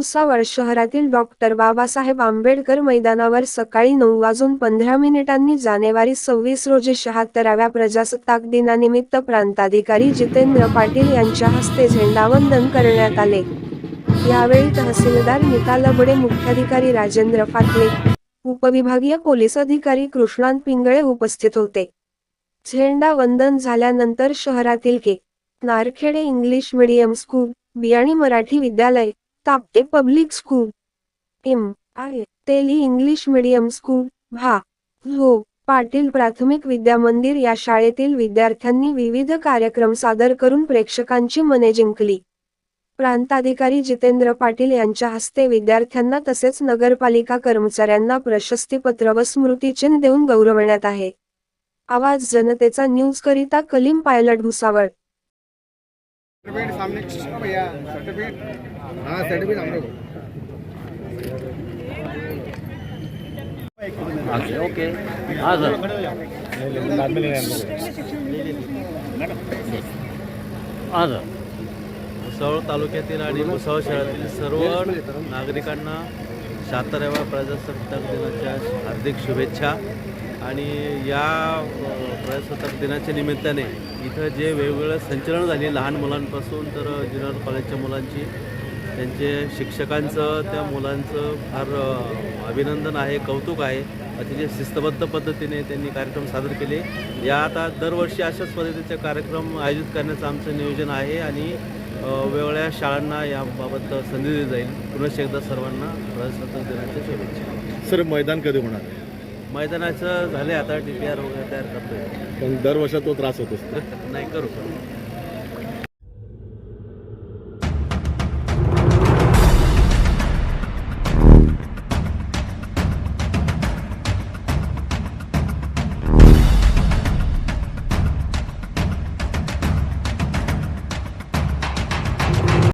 भुसावळ शहरातील डॉक्टर बाबासाहेब आंबेडकर मैदानावर सकाळी नऊ वाजून पंधरा मिनिटांनी जानेवारी सव्वीस रोजी शहात्तराव्या प्रजासत्ताक दिनानिमित्त प्रांताधिकारी जितेंद्र पाटील यांच्या हस्ते झेंडावंदन करण्यात आले. यावेळी तहसीलदार नीता लबडे मुख्याधिकारी राजेंद्र फाटले उपविभागीय पोलीस अधिकारी कृष्णांत पिंगळे उपस्थित होते. झेंडा वंदन झाल्यानंतर शहरातील K. Narkhede English medium school Biyani Marathi विद्यालय Tapte public school M I Teli English medium school भा हो पाटील प्राथमिक विद्या मंदिर या शाळेतील विद्यार्थ्यांनी विविध कार्यक्रम सादर करून प्रेक्षकांची मने जिंकली. प्रांताधिकारी जितेंद्र पाटील यांच्या हस्ते विद्यार्थ्यांना तसेच नगरपालिका कर्मचाऱ्यांना प्रशस्तीपत्र व स्मृतिचिन्ह देऊन गौरवण्यात आहे. आवाज जनतेचा न्यूज करिता कलीम पायलट भुसावळ. सर्टिफिकेट सामने भैया सर्टिफिकेट। हाँ सर्टिफिकेट ओके। हां सर। हां सर। भुसावळ तालुक्यातील आणि भुसावळ शहरातील सर्व नागरिकांना शहात्तराव्या प्रजासत्ताक दिनाच्या हार्दिक शुभेच्छा. आणि या प्रजासत्ताक दिनाच्या निमित्ताने इथं जे वेगवेगळं संचलन झाले लहान मुलांपासून तर जुनियर कॉलेजच्या मुलांची त्यांचे शिक्षकांचं त्या मुलांचं फार अभिनंदन आहे कौतुक आहे. अतिशय शिस्तबद्ध पद्धतीने त्यांनी कार्यक्रम सादर केले. या आता दरवर्षी अशाच पद्धतीचे कार्यक्रम आयोजित करण्याचं आमचं नियोजन आहे आणि वेगवेगळ्या शाळांना याबाबत संधी दिली जाईल. पुनश्च एकदा सर्वांना प्रजासत्ताक दिनाच्या शुभेच्छा. सर मैदान कधी होणार आहे? मैदानाचं झाले आता डी पी आर वगैरे तयार करतोय. पण दर वर्षात तो त्रास होत असतो. नाही करू करू